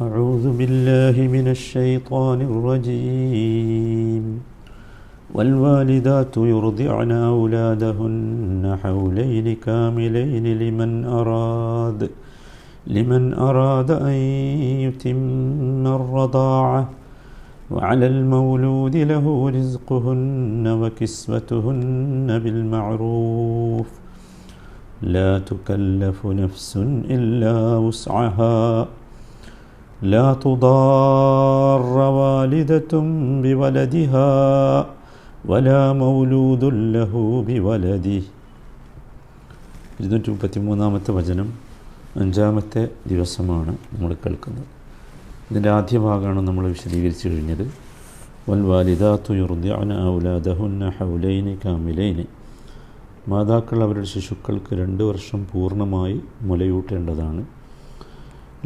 أعوذ بالله من الشيطان الرجيم. والوالدات يرضعن أولادهن حولين كاملين لمن أراد لمن أراد أن يتم الرضاعة. وعلى المولود له رزقهن وكسوتهن بالمعروف. لا تكلف نفس إلا وسعها. لا تضار والدة بولدها ولا مولود له بولده ഇരുന്നൂറ്റി മുപ്പത്തി മൂന്നാമത്തെ വചനം അഞ്ചാമത്തെ ദിവസമാണ് നമ്മൾ കേൾക്കുന്നത് ഇതിൻ്റെ ആദ്യ ഭാഗമാണ് നമ്മൾ വിശദീകരിച്ചു കഴിഞ്ഞത് വൽ വാലിദാത്തു യുർദിഅന ഔലാദഹുന്ന ഹൗലൈനി കാമിലൈനി മാതാക്കൾ അവരുടെ ശിശുക്കൾക്ക് രണ്ട് വർഷം പൂർണ്ണമായി മുലയൂട്ടേണ്ടതാണ്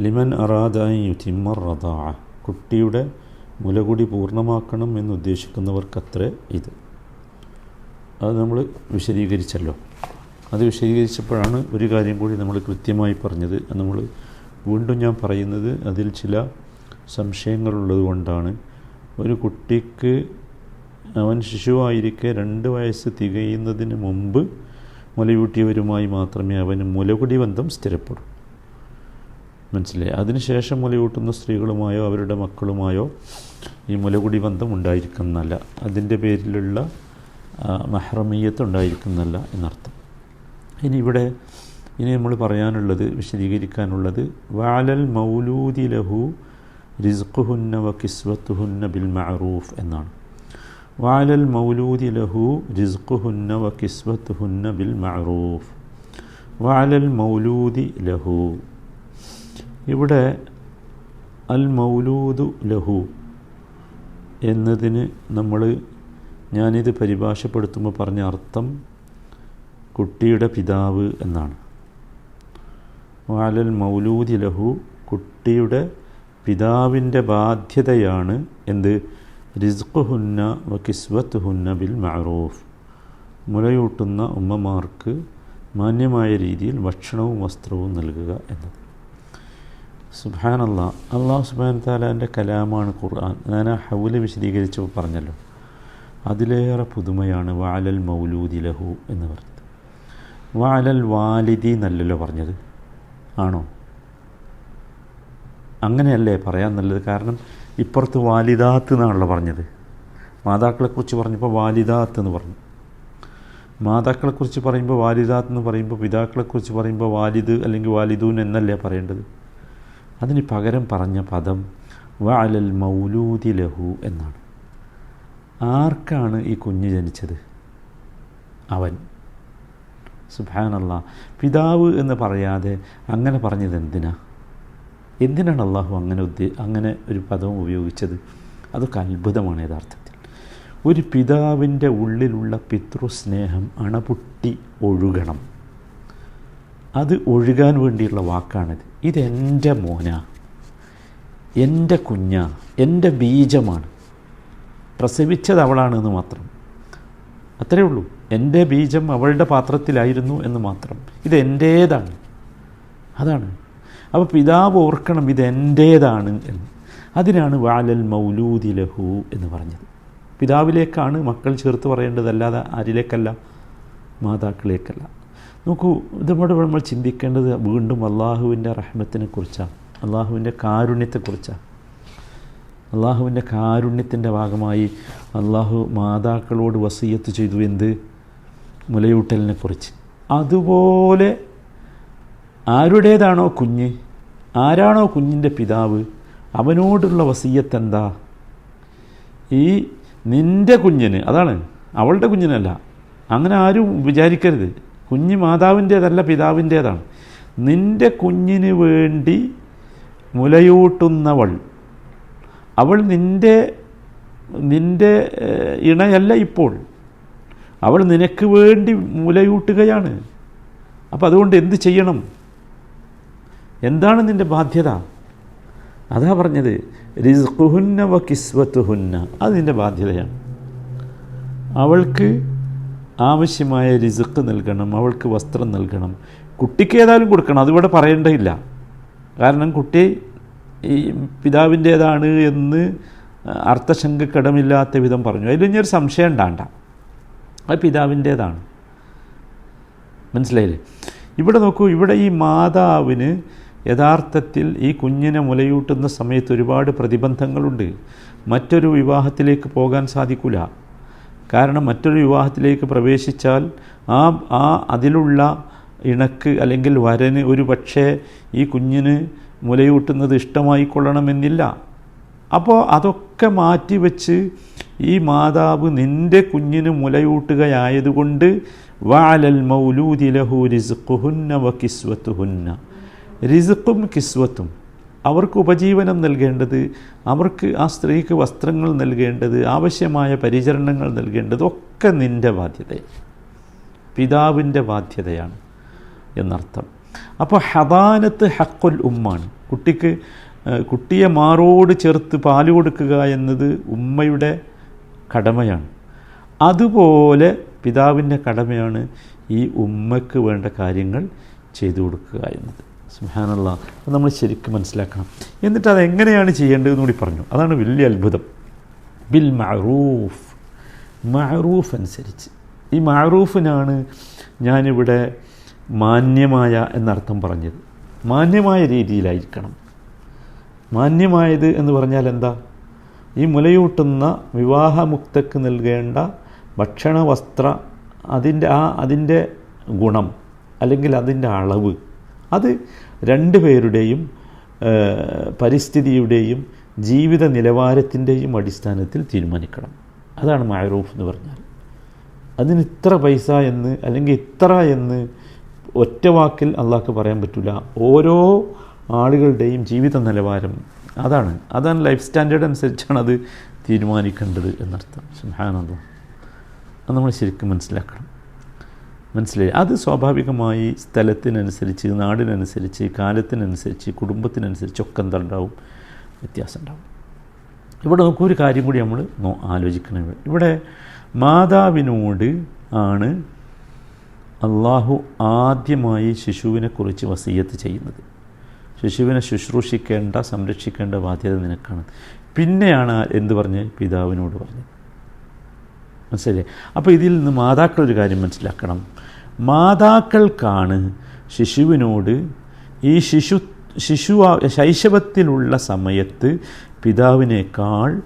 ലിമൻ അറാദായി യുതിമ്മർ റദാ. കുട്ടിയുടെ മുലകുടി പൂർണമാക്കണം എന്ന് ഉദ്ദേശിക്കുന്നവർക്കത്രേ ഇത്. അത് നമ്മൾ വിശദീകരിച്ചല്ലോ. അത് വിശദീകരിച്ചപ്പോഴാണ് ഒരു കാര്യം കൂടി നമ്മൾ കൃത്യമായി പറഞ്ഞത്. നമ്മൾ വീണ്ടും ഞാൻ പറയുന്നത് അതിൽ ചില സംശയങ്ങളുള്ളത് കൊണ്ടാണ്. ഒരു കുട്ടിക്ക് അവൻ ശിശുവായിരിക്കെ രണ്ട് വയസ്സ് തികയുന്നതിന് മുമ്പ് മുലയൂട്ടിയവരുമായി മാത്രമേ അവന് മുലകുടി ബന്ധം സ്ഥിരപ്പെടൂ. മനസ്സിലായി അതിനുശേഷം മുലയൂട്ടുന്ന സ്ത്രീകളുമായോ അവരുടെ മക്കളുമായോ ഈ മുലകുടി ബന്ധം ഉണ്ടായിരിക്കുന്നല്ല അതിന്റെ പേരിലുള്ള മെഹ്റമീയത്ത് ഉണ്ടായിരിക്കുന്നല്ല എന്നർത്ഥം. ഇനി ഇവിടെ ഇനി നമ്മൾ പറയാനുള്ളത് വിശദീകരിക്കാനുള്ളത് വാലൽ മൗലൂദി ലഹു റിസ്ഖുഹുന്ന വ കിസ്വത്തുഹുന്ന ബിൽ മഅറൂഫ് എന്നാണ്. വാലൽ മൗലൂദി ലഹു റിസ്ഖുഹുന്ന വ കിസ്വത്തുഹുന്ന ബിൽ മഅറൂഫ് വാലൽ മൗലൂദി ലഹു ഇവിടെ അൽ മൗലൂദു ലഹു എന്നതിന് നമ്മൾ ഞാനിത് പരിഭാഷപ്പെടുത്തുമ്പോൾ പറഞ്ഞ അർത്ഥം കുട്ടിയുടെ പിതാവ് എന്നാണ്. വാലൽ മൗലൂദി ലഹു കുട്ടിയുടെ പിതാവിന്റെ ബാധ്യതയാണ് എന്ത്? റിസ്ഖുഹുന്ന വ കിസ്വത്തുഹുന്ന ബിൽ മഅറൂഫ്. മുലയൂട്ടുന്ന ഉമ്മമാർക്ക് മാന്യമായ രീതിയിൽ ഭക്ഷണവും വസ്ത്രവും നൽകുക എന്നത്. അള്ളാ അള്ളാഹു സുബാൻ താലാന്റെ കലാമാണ് ഖുർആൻ. ഞാൻ ആ ഹൗൽ വിശദീകരിച്ച് പറഞ്ഞല്ലോ. അതിലേറെ പുതുമയാണ് വാലൽ മൗലൂദി ലഹു എന്ന് പറഞ്ഞത്. വാലൽ വാലിദി എന്നല്ലല്ലോ പറഞ്ഞത്. ആണോ? അങ്ങനെയല്ലേ പറയാൻ നല്ലത്? കാരണം ഇപ്പുറത്ത് വാലിദാത്ത് എന്നാണല്ലോ പറഞ്ഞത്. മാതാക്കളെക്കുറിച്ച് പറഞ്ഞപ്പോൾ വാലിദാത്ത് എന്ന് പറഞ്ഞു. മാതാക്കളെക്കുറിച്ച് പറയുമ്പോൾ വാലിദാത്ത് എന്ന് പറയുമ്പോൾ പിതാക്കളെക്കുറിച്ച് പറയുമ്പോൾ വാലിദ് അല്ലെങ്കിൽ വാലിദൂൻ എന്നല്ലേ പറയേണ്ടത്? അതിന് പകരം പറഞ്ഞ പദം വഅലൽ മൗലൂദി ലഹു എന്നാണ്. ആർക്കാണ് ഈ കുഞ്ഞ് ജനിച്ചത്? അവൻ. സുബാനല്ല പിതാവ് എന്ന് പറയാതെ അങ്ങനെ പറഞ്ഞത് എന്തിനാ? എന്തിനാണ് അള്ളാഹു അങ്ങനെ ഉദ്ദേ അങ്ങനെ ഒരു പദവും ഉപയോഗിച്ചത്? അതൊക്കെ അത്ഭുതമാണ് യഥാർത്ഥത്തിൽ. ഒരു പിതാവിന്റെ ഉള്ളിലുള്ള പിതൃസ്നേഹം അണപുട്ടി ഒഴുകണം. അത് ഒഴുകാൻ വേണ്ടിയുള്ള വാക്കാണിത്. ഇതെന്റെ മോന. എന്റെ കുഞ്ഞ. എന്റെ ബീജമാണ്. പ്രസവിച്ചത് അവളാണെന്ന് മാത്രം. അത്രയേ ഉള്ളൂ. എന്റെ ബീജം അവളുടെ പാത്രത്തിലായിരുന്നു എന്ന് മാത്രം. ഇത് എന്റേതാണ് അതാണ്. അപ്പോൾ പിതാവ് ഓർക്കണം ഇത് എന്റേതാണ് എന്ന്. അതിനാണ് വാലൽ മൗലൂദി ലഹു എന്ന് പറഞ്ഞത്. പിതാവിലേക്കാണ് മക്കൾ ചേർത്ത് പറയേണ്ടതല്ലാതെ ആരിലേക്കല്ല? മാതാക്കളിലേക്കല്ല നോക്കൂ ഇതോടെ നമ്മൾ ചിന്തിക്കേണ്ടത് വീണ്ടും അള്ളാഹുവിന്റെ റഹ്മത്തിനെ കുറിച്ചാണ് അള്ളാഹുവിന്റെ കാരുണ്യത്തെക്കുറിച്ചാണ്. അള്ളാഹുവിന്റെ കാരുണ്യത്തിന്റെ ഭാഗമായി അള്ളാഹു മാതാക്കളോട് വസീയത്ത് ചെയ്തു എന്ത്? മുലയൂട്ടലിനെ കുറിച്ച് അതുപോലെ ആരുടേതാണോ കുഞ്ഞ് ആരാണോ കുഞ്ഞിന്റെ പിതാവ് അവനോടുള്ള വസീയത്ത് എന്താ ഈ നിന്റെ കുഞ്ഞിന് അതാണ് അവളുടെ കുഞ്ഞിനല്ല. അങ്ങനെ ആരും വിചാരിക്കരുത്. കുഞ്ഞ് മാതാവിന്റേതല്ല പിതാവിന്റേതാണ്. നിന്റെ കുഞ്ഞിന് വേണ്ടി മുലയൂട്ടുന്നവൾ. അവൾ നിന്റെ നിന്റെ ഇണയല്ല ഇപ്പോൾ. അവൾ നിനക്ക് വേണ്ടി മുലയൂട്ടുകയാണ്. അപ്പം അതുകൊണ്ട് എന്ത് ചെയ്യണം? എന്താണ് നിന്റെ ബാധ്യത? അതാ പറഞ്ഞത് റിസ്ഖുഹുന്ന വ കിസ്വത്തുഹുന്ന. അത് നിന്റെ ബാധ്യതയാണ്. അവൾക്ക് ആവശ്യമായ റിസുക്ക് നൽകണം അവൾക്ക് വസ്ത്രം നൽകണം. കുട്ടിക്ക് ഏതായാലും കൊടുക്കണം അതിവിടെ പറയേണ്ടതില്ല. കാരണം കുട്ടി ഈ പിതാവിന്റേതാണ് എന്ന് അർത്ഥശങ്കക്കടമില്ലാത്ത വിധം പറഞ്ഞു. അതിൽ ഇനിയൊരു സംശയം ഉണ്ടാണ്ട. അത് പിതാവിന്റേതാണ്. മനസ്സിലായില്ലേ? ഇവിടെ നോക്കൂ ഇവിടെ ഈ മാതാവിന് യഥാർത്ഥത്തിൽ ഈ കുഞ്ഞിനെ മുലയൂട്ടുന്ന സമയത്ത് ഒരുപാട് പ്രതിബന്ധങ്ങളുണ്ട്. മറ്റൊരു വിവാഹത്തിലേക്ക് പോകാൻ സാധിക്കില്ല കാരണം മറ്റൊരു വിവാഹത്തിലേക്ക് പ്രവേശിച്ചാൽ ആ ആ അതിലുള്ള ഇണക്ക് അല്ലെങ്കിൽ വരന് ഒരു പക്ഷേ ഈ കുഞ്ഞിന് മുലയൂട്ടുന്നത് ഇഷ്ടമായിക്കൊള്ളണമെന്നില്ല. അപ്പോൾ അതൊക്കെ മാറ്റിവെച്ച് ഈ മാതാവ് നിന്റെ കുഞ്ഞിന് മുലയൂട്ടുകയായതുകൊണ്ട് വാലൽ മൗലൂദി ലഹു റിസ്ഖുഹുന്ന വ കിസ്വത്തുഹുന്ന. റിസ്ഖും കിസ്വത്തും. അവർക്ക് ഉപജീവനം നൽകേണ്ടത് അവർക്ക് ആ സ്ത്രീക്ക് വസ്ത്രങ്ങൾ നൽകേണ്ടത് ആവശ്യമായ പരിചരണങ്ങൾ നൽകേണ്ടത് ഒക്കെ നിന്റെ ബാധ്യത. പിതാവിന്റെ ബാധ്യതയാണ് എന്നർത്ഥം. അപ്പോൾ ഹദാനത്ത് ഹക്കുൽ ഉമ്മാണ്. കുട്ടിക്ക് കുട്ടിയെ മാറോട് ചേർത്ത് പാൽ കൊടുക്കുക എന്നത് ഉമ്മയുടെ കടമയാണ്. അതുപോലെ പിതാവിന്റെ കടമയാണ് ഈ ഉമ്മയ്ക്ക് വേണ്ട കാര്യങ്ങൾ ചെയ്തു കൊടുക്കുക എന്നത്. സുഹാനുള്ള അത് നമ്മൾ ശരിക്കും മനസ്സിലാക്കണം. എന്നിട്ട് അത് എങ്ങനെയാണ് ചെയ്യേണ്ടതെന്ന് കൂടി പറഞ്ഞു. അതാണ് വലിയ അത്ഭുതം. ബിൽ മഅറൂഫ്. മഅറൂഫ് അനുസരിച്ച്. ഈ മഅറൂഫിനാണ് ഞാനിവിടെ മാന്യമായ എന്നർത്ഥം പറഞ്ഞത്. മാന്യമായ രീതിയിലായിരിക്കണം. മാന്യമായത് എന്ന് പറഞ്ഞാൽ എന്താ? ഈ മുലയൂട്ടുന്ന വിവാഹമുക്തക്ക് നൽകേണ്ട ഭക്ഷണ വസ്ത്ര അതിന്റെ ആ അതിന്റെ ഗുണം അല്ലെങ്കിൽ അതിന്റെ അളവ്. അത് രണ്ടുപേരുടെയും പരിസ്ഥിതിയുടെയും ജീവിത നിലവാരത്തിന്റെയും അടിസ്ഥാനത്തിൽ തീരുമാനിക്കണം. അതാണ് മാഗ്രൂഫ് എന്ന് പറഞ്ഞാൽ. അതിന് ഇത്ര പൈസ എന്ന് അല്ലെങ്കിൽ ഇത്ര എന്ന് ഒറ്റ വാക്കിൽ അള്ളാഹ്ക്ക് പറയാൻ പറ്റില്ല ഓരോ ആളുകളുടെയും ജീവിത നിലവാരം അതാണ്. അതാണ് ലൈഫ് സ്റ്റാൻഡേർഡ് അനുസരിച്ചാണ് അത് തീരുമാനിക്കേണ്ടത് എന്നർത്ഥം. സുഹാനന്ദ അത് നമ്മൾ ശരിക്കും മനസ്സിലാക്കണം. മനസ്സിലായി. അത് സ്വാഭാവികമായി സ്ഥലത്തിനനുസരിച്ച് നാടിനനുസരിച്ച് കാലത്തിനനുസരിച്ച് കുടുംബത്തിനനുസരിച്ച് ഒക്കെ എന്തുണ്ടാവും? വ്യത്യാസം ഉണ്ടാവും ഇവിടെ നമുക്ക് ഒരു കാര്യം കൂടി നമ്മൾ ആലോചിക്കണം ഇവിടെ. മാതാവിനോട് ആണ് അള്ളാഹു ആദ്യമായി ശിശുവിനെക്കുറിച്ച് വസീയത്ത് ചെയ്യുന്നത്. ശിശുവിനെ ശുശ്രൂഷിക്കേണ്ട സംരക്ഷിക്കേണ്ട ബാധ്യത നിനക്കാണ്. പിന്നെയാണ് എന്ത് പറഞ്ഞ്? പിതാവിനോട് പറഞ്ഞത് മനസ്സിലായി അപ്പോൾ ഇതിൽ നിന്ന് മാതാക്കൾ ഒരു കാര്യം മനസ്സിലാക്കണം. മാതാക്കൾക്കാണ് ശിശുവിനോട് ഈ ശിശു ശിശു ശൈശവത്തിലുള്ള സമയത്ത് പിതാവിനേക്കാൾ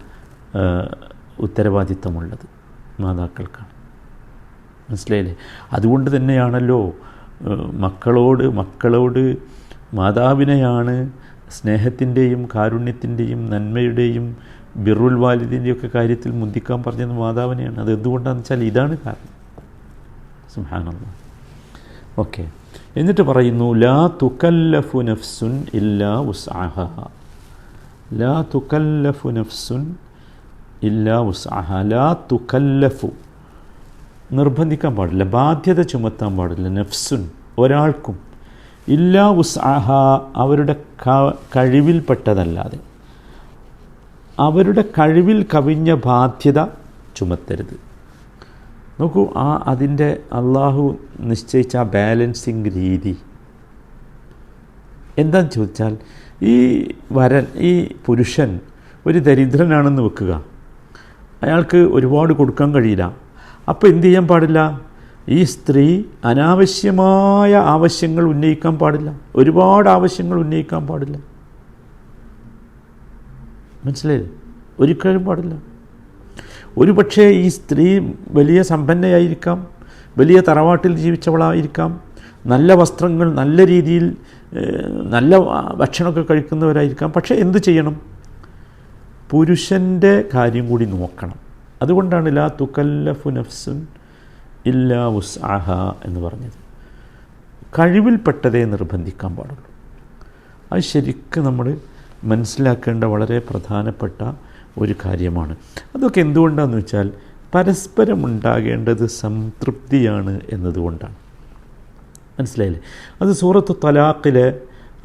ഉത്തരവാദിത്തമുള്ളത് മാതാക്കൾക്കാണ്. മനസ്സിലായില്ലേ? അതുകൊണ്ട് തന്നെയാണല്ലോ മക്കളോട് മക്കളോട് മാതാവിനെയാണ് സ്നേഹത്തിന്റെയും കാരുണ്യത്തിന്റെയും നന്മയുടെയും ബിറുൽ വാലിദിന്റെയൊക്കെ കാര്യത്തിൽ മുന്തിക്കാൻ പറഞ്ഞത് മാതാവിനെയാണ്. അത് എന്തുകൊണ്ടാണെന്ന് വെച്ചാൽ ഇതാണ് കാരണം. സുഹാനല്ല ഓക്കെ. എന്നിട്ട് പറയുന്നു ലാ തുക്കല്ലഫു നഫ്സുൻ ഇല്ലാ ഉസ്ആഹ ലാ തുക്കല്ലഫു നഫ്സുൻ ഇല്ലാ ഉസ്ആഹ ലാ തുക്കല്ലഫു. നിർബന്ധിക്കാൻ പാടില്ല. ബാധ്യത ചുമത്താൻ പാടില്ല. നഫ്സുൻ ഒരാൾക്കും. ഇല്ലാ ഉസ്ആഹ അവരുടെ കഴിവിൽപ്പെട്ടതല്ലാതെ. അവരുടെ കഴിവിൽ കവിഞ്ഞ ബാധ്യത ചുമത്തരുത്. നോക്കൂ ആ അതിന്റെ അള്ളാഹു നിശ്ചയിച്ച ആ ബാലൻസിങ് രീതി. എന്താന്ന് ചോദിച്ചാൽ ഈ വരൻ ഈ പുരുഷൻ ഒരു ദരിദ്രനാണെന്ന് വെക്കുക. അയാൾക്ക് ഒരുപാട് കൊടുക്കാൻ കഴിയില്ല. അപ്പോൾ എന്ത് ചെയ്യാൻ പാടില്ല? ഈ സ്ത്രീ അനാവശ്യമായ ആവശ്യങ്ങൾ ഉന്നയിക്കാൻ പാടില്ല. ഒരുപാട് ആവശ്യങ്ങൾ ഉന്നയിക്കാൻ പാടില്ല. മനസ്സിലായില്ലേ? ഒരിക്കലും പാടില്ല. ഒരു പക്ഷേ ഈ സ്ത്രീ വലിയ സമ്പന്നയായിരിക്കാം വലിയ തറവാട്ടിൽ ജീവിച്ചവളായിരിക്കാം നല്ല വസ്ത്രങ്ങൾ നല്ല രീതിയിൽ നല്ല ഭക്ഷണമൊക്കെ കഴിക്കുന്നവരായിരിക്കാം. പക്ഷേ എന്ത് ചെയ്യണം? പുരുഷന്റെ കാര്യം കൂടി നോക്കണം. അതുകൊണ്ടാണ് ലാ തുക്കല്ലഫു നഫ്സുൻ ഇല്ലാ ഉസ്ആഹ എന്ന് പറഞ്ഞത്. കഴിവിൽപ്പെട്ടതേ നിർബന്ധിക്കാൻ പാടുള്ളൂ. അത് ശരിക്കും നമ്മൾ മനസ്സിലാക്കേണ്ട വളരെ പ്രധാനപ്പെട്ട ഒരു കാര്യമാണ് അതൊക്കെ എന്തുകൊണ്ടാണെന്ന് വെച്ചാൽ പരസ്പരം ഉണ്ടാകേണ്ടത് സംതൃപ്തിയാണ് എന്നതുകൊണ്ടാണ് മനസ്സിലായില്ലേ അത് സൂറത്ത് തലാഖിലെ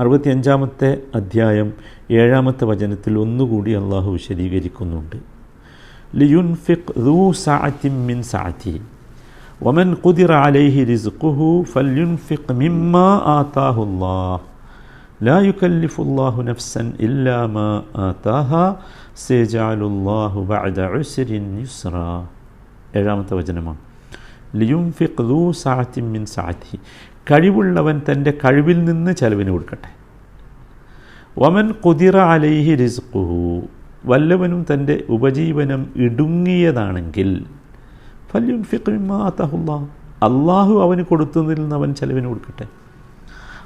അറുപത്തിയഞ്ചാമത്തെ അധ്യായം ഏഴാമത്തെ വചനത്തിൽ ഒന്നുകൂടി അള്ളാഹു വിശദീകരിക്കുന്നുണ്ട് ലിയുൻഫിഖ് ذو سعة من سعته ومن قدر عليه رزقه فلينفق مما آتاه الله ലാ യുക്കല്ലിഫുല്ലാഹു നഫ്സൻ ഇല്ലാ മാ ആതാഹ സയജഅലുല്ലാഹു ബഅദ ഉസ്രിൻ യുസ്റ ഏഴാമത്തെ വചനമാണ്. ലിയുംഫിഖ് ദൂ സഅത്തിൻ മിൻ സഅത്തിഹി. കഴിവുള്ളവൻ തന്റെ കഴിവിൽ നിന്ന് ചെലവിന് കൊടുക്കട്ടെ. വമൻ കുതിറ അലൈഹി റിസ്ഖുഹു. വല്ലവനും തന്റെ ഉപജീവനം ഇടുങ്ങിയതാണെങ്കിൽ ഫല്യുൻഫിഖ് മിമ്മാ ആതഹുല്ലാ അള്ളാഹു അവന് കൊടുത്തതിൽ നിന്ന് അവൻ ചെലവിന് കൊടുക്കട്ടെ.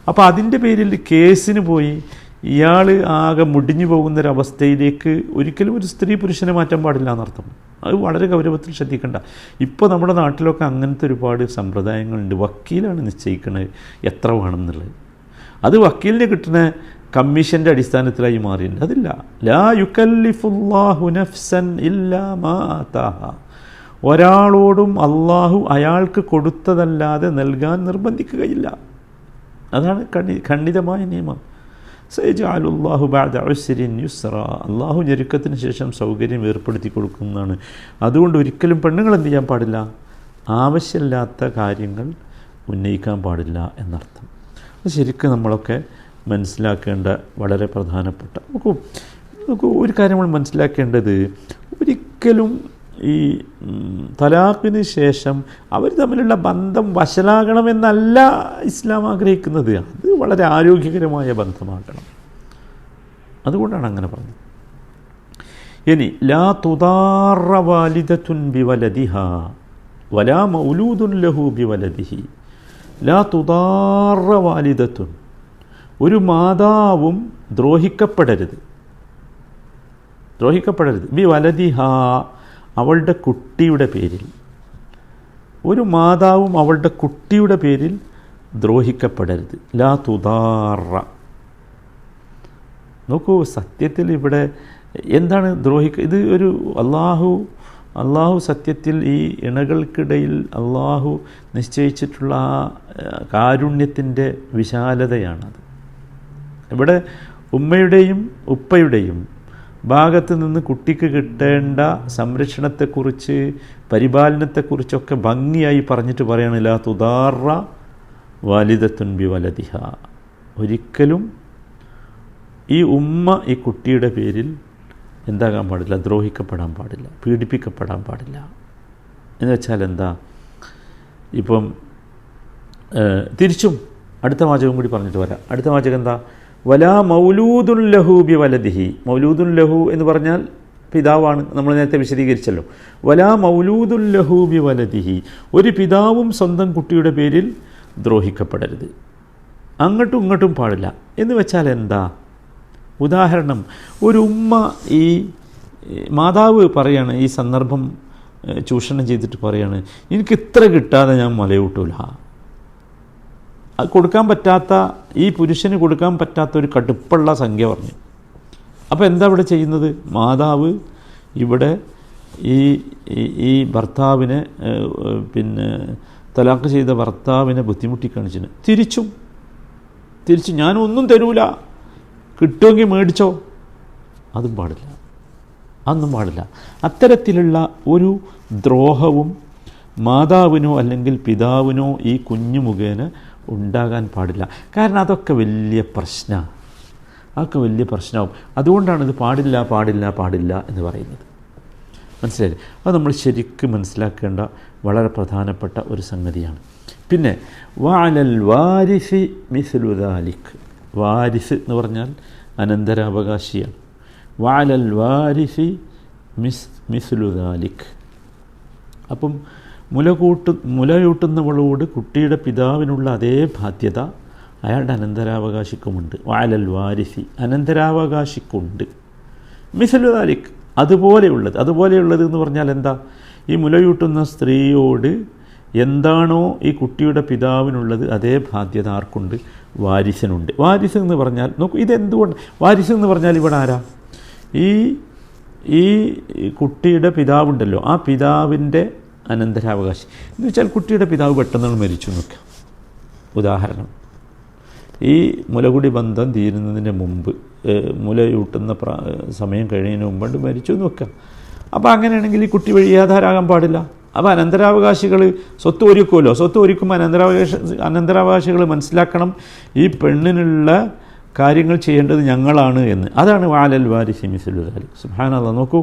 അപ്പോൾ അതിന്റെ പേരിൽ കേസിന് പോയി ഇയാൾ ആകെ മുടിഞ്ഞു പോകുന്നൊരവസ്ഥയിലേക്ക് ഒരിക്കലും ഒരു സ്ത്രീ പുരുഷനെ മാറ്റാൻ പാടില്ല എന്നർത്ഥം. അത് വളരെ ഗൗരവത്തിൽ ശ്രദ്ധിക്കേണ്ട. ഇപ്പോൾ നമ്മുടെ നാട്ടിലൊക്കെ അങ്ങനത്തെ ഒരുപാട് സമ്പ്രദായങ്ങളുണ്ട്. വക്കീലാണ് നിശ്ചയിക്കുന്നത് എത്ര വേണമെന്നുള്ളത് അത് വക്കീലിന് കിട്ടുന്ന കമ്മീഷന്റെ അടിസ്ഥാനത്തിലായി മാറിയിട്ടുണ്ട്. അതില്ല. ലാ യുക്കല്ലിഫുല്ലാഹു നഫ്സൻ ഇല്ലാ മാ ഒരാളോടും അള്ളാഹു അയാൾക്ക് കൊടുത്തതല്ലാതെ നൽകാൻ നിർബന്ധിക്കുകയില്ല. അതാണ് കണി ഖണ്ഡിതമായ നിയമം. സൈജാലുല്ലാഹു ബാദ ഉസ്രിൻ യുസ്ര അള്ളാഹു ഞെരുക്കത്തിന് ശേഷം സൗകര്യം ഏർപ്പെടുത്തി കൊടുക്കുന്നതാണ്. അതുകൊണ്ട് ഒരിക്കലും പെണ്ണുങ്ങൾ എന്ത് ചെയ്യാൻ പാടില്ല? ആവശ്യമില്ലാത്ത കാര്യങ്ങൾ ഉന്നയിക്കാൻ പാടില്ല എന്നർത്ഥം. അത് ശരിക്കും നമ്മളൊക്കെ മനസ്സിലാക്കേണ്ട വളരെ പ്രധാനപ്പെട്ട നമുക്ക് ഒരു കാര്യം നമ്മൾ മനസ്സിലാക്കേണ്ടത് ഒരിക്കലും ഈ തലാഖിന് ശേഷം അവർ തമ്മിലുള്ള ബന്ധം വശലാകണമെന്നല്ല ഇസ്ലാം ആഗ്രഹിക്കുന്നത്. അത് വളരെ ആരോഗ്യകരമായ ബന്ധമാകണം. അതുകൊണ്ടാണ് അങ്ങനെ പറഞ്ഞത്. ഇനി ലാ തുദാറ വാലിദത്തുൻ ബിവലദിഹ വലാ മൗലൂദുൻ ലഹു ബിവലതിഹി ലാ തുദാറ വാലിദത്തുൻ. ഒരു മാതാവും ദ്രോഹിക്കപ്പെടരുത്. ദ്രോഹിക്കപ്പെടരുത്. ബി വലദിഹ അവളുടെ കുട്ടിയുടെ പേരിൽ. ഒരു മാതാവും അവളുടെ കുട്ടിയുടെ പേരിൽ ദ്രോഹിക്കപ്പെടരുത്. ലാ തുതാറ നോക്കൂ സത്യത്തിൽ ഇവിടെ എന്താണ് ദ്രോഹിക്ക? ഇത് ഒരു അള്ളാഹു അള്ളാഹു സത്യത്തിൽ ഈ ഇണകൾക്കിടയിൽ അള്ളാഹു നിശ്ചയിച്ചിട്ടുള്ള ആ കാരുണ്യത്തിന്റെ വിശാലതയാണത്. ഇവിടെ ഉമ്മയുടെയും ഉപ്പയുടെയും ഭാഗത്ത് നിന്ന് കുട്ടിക്ക് കിട്ടേണ്ട സംരക്ഷണത്തെക്കുറിച്ച് പരിപാലനത്തെക്കുറിച്ചൊക്കെ ഭംഗിയായി പറഞ്ഞിട്ട് പറയണില്ല തുദാറ വാലിദത്തുൻബി വലതിഹ ഒരിക്കലും ഈ ഉമ്മ ഈ കുട്ടിയുടെ പേരിൽ എന്താകാൻ പാടില്ല ദ്രോഹിക്കപ്പെടാൻ പാടില്ല പീഡിപ്പിക്കപ്പെടാൻ പാടില്ല. എന്ന് വെച്ചാൽ എന്താ? ഇപ്പം തിരിച്ചും അടുത്ത വാചകം കൂടി പറഞ്ഞിട്ട് വരാം. അടുത്ത വാചകം എന്താ? വലാ മൗലൂദുൽ ലഹു ബി വലദിഹി മൗലൂദുൽ ലഹു എന്ന് പറഞ്ഞാൽ പിതാവാണ്. നമ്മൾ നേരത്തെ വിശദീകരിച്ചല്ലോ. വലാ മൗലൂദുൽ ലഹു ബി വലദിഹി ഒരു പിതാവും സ്വന്തം കുട്ടിയുടെ പേരിൽ ദ്രോഹിക്കപ്പെടരുത്. അങ്ങോട്ടും ഇങ്ങോട്ടും പാടില്ല. എന്ന് വെച്ചാൽ എന്താ? ഉദാഹരണം ഒരു ഉമ്മ ഈ മാതാവ് പറയാണ് ഈ സന്ദർഭം ചൂഷണം ചെയ്തിട്ട് പറയാണ് എനിക്ക് ഇത്ര കിട്ടാതെ ഞാൻ മലയൂട്ടൂല. കൊടുക്കാൻ പറ്റാത്ത ഈ പുരുഷന് കൊടുക്കാൻ പറ്റാത്ത ഒരു കടുപ്പുള്ള സംഖ്യ പറഞ്ഞു. അപ്പോൾ എന്താ ഇവിടെ ചെയ്യുന്നത്? മാതാവ് ഇവിടെ ഈ ഈ- ഭർത്താവിനെ പിന്നെ തലാക്ക് ചെയ്ത ഭർത്താവിനെ ബുദ്ധിമുട്ടി കാണിച്ചിന്. തിരിച്ചും. തിരിച്ച് ഞാനൊന്നും തരൂല. കിട്ടുമെങ്കിൽ മേടിച്ചോ. അതും പാടില്ല. അതൊന്നും പാടില്ല. അത്തരത്തിലുള്ള ഒരു ദ്രോഹവും മാതാവിനോ അല്ലെങ്കിൽ പിതാവിനോ ഈ കുഞ്ഞു മുഖേന ഉണ്ടാകാൻ പാടില്ല. കാരണം അതൊക്കെ വലിയ പ്രശ്നമാണ് അതൊക്കെ വലിയ പ്രശ്നമാവും അതുകൊണ്ടാണ് ഇത് പാടില്ല പാടില്ല പാടില്ല എന്ന് പറയുന്നത്. മനസ്സിലായില്ലേ? അത് നമ്മൾ ശരിക്കും മനസ്സിലാക്കേണ്ട വളരെ പ്രധാനപ്പെട്ട ഒരു സംഗതിയാണ്. പിന്നെ വാലൽ വാരിഫ് മിസ്ലുദാലിക് വാരിഫ് എന്ന് പറഞ്ഞാൽ അനന്തരാവകാശിയാണ്. വാലൽ വാരിഫ് മിസ് മിസ്ലുദാലിക് അപ്പം മുല കൂട്ടു മുലയൂട്ടുന്നവളോട് കുട്ടിയുടെ പിതാവിനുള്ള അതേ ബാധ്യത അയാളുടെ അനന്തരാവകാശിക്കുമുണ്ട്. വാലൽ വാരിസി അനന്തരാവകാശിക്കുണ്ട്. മിസലു മിസലുദാലിക് അതുപോലെയുള്ളത് അതുപോലെയുള്ളത് എന്ന് പറഞ്ഞാൽ എന്താ? ഈ മുലയൂട്ടുന്ന സ്ത്രീയോട് എന്താണോ ഈ കുട്ടിയുടെ പിതാവിനുള്ളത് അതേ ബാധ്യത ആർക്കുണ്ട്? വാരിസനുണ്ട്. വാരിസ് എന്ന് പറഞ്ഞാൽ നോക്കൂ ഇതെന്തുകൊണ്ട്? വാരിസ് എന്ന് പറഞ്ഞാൽ ഇവിടെ ആരാ? ഈ ഈ കുട്ടിയുടെ പിതാവുണ്ടല്ലോ. ആ പിതാവിന്റെ അനന്തരാവകാശി. എന്ന് വെച്ചാൽ കുട്ടിയുടെ പിതാവ് പെട്ടെന്ന് മരിച്ചു നോക്കുക ഉദാഹരണം. ഈ മുലകുടി ബന്ധം തീരുന്നതിന് മുമ്പ് മുലയൂട്ടുന്ന പ്രാ സമയം കഴിയുന്നതിന് മുമ്പ് മരിച്ചു നോക്കുക അപ്പോൾ അങ്ങനെയാണെങ്കിൽ ഈ കുട്ടി വഴിയാധാരാകാൻ പാടില്ല. അപ്പോൾ അനന്തരാവകാശികൾ സ്വത്ത് ഒരുക്കുമല്ലോ. സ്വത്ത് ഒരുക്കുമ്പോൾ അനന്തരാവകാശ അനന്തരാവകാശികൾ മനസ്സിലാക്കണം ഈ പെണ്ണിനുള്ള കാര്യങ്ങൾ ചെയ്യേണ്ടത് ഞങ്ങളാണ് എന്ന്. അതാണ് വാലൽ വാരി മിസുലുദാലി സുഹാനല്ല നോക്കൂ.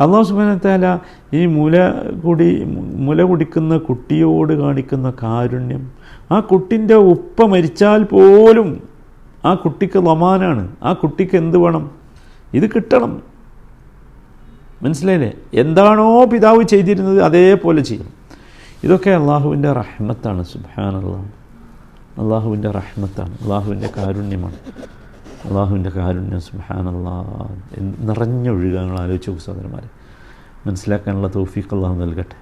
അള്ളാഹു സുബാനത്താല ഈ മുല കുടി മുല കുടിക്കുന്ന കുട്ടിയോട് കാണിക്കുന്ന കാരുണ്യം. ആ കുട്ടിന്റെ ഉപ്പ മരിച്ചാൽ പോലും ആ കുട്ടിക്ക് ലമാനാണ് ആ കുട്ടിക്ക് എന്ത് വേണം? ഇത് കിട്ടണം. മനസ്സിലായില്ലേ? എന്താണോ പിതാവ് ചെയ്തിരുന്നത് അതേപോലെ ചെയ്യണം. ഇതൊക്കെ അള്ളാഹുവിന്റെ റഹ്മത്താണ്. സുബാനുള്ള അള്ളാഹുവിന്റെ റഹ്മത്താണ്. അള്ളാഹുവിന്റെ കാരുണ്യമാണ്. അള്ളാഹുവിന്റെ കാരുണ്യം സുഹാനുള്ള നിറഞ്ഞൊഴുകുക നിങ്ങൾ ആലോചിച്ചു സഹോദരന്മാരെ മനസ്സിലാക്കാനുള്ള തൗഫീഖ് അള്ളാഹു നൽകട്ടെ.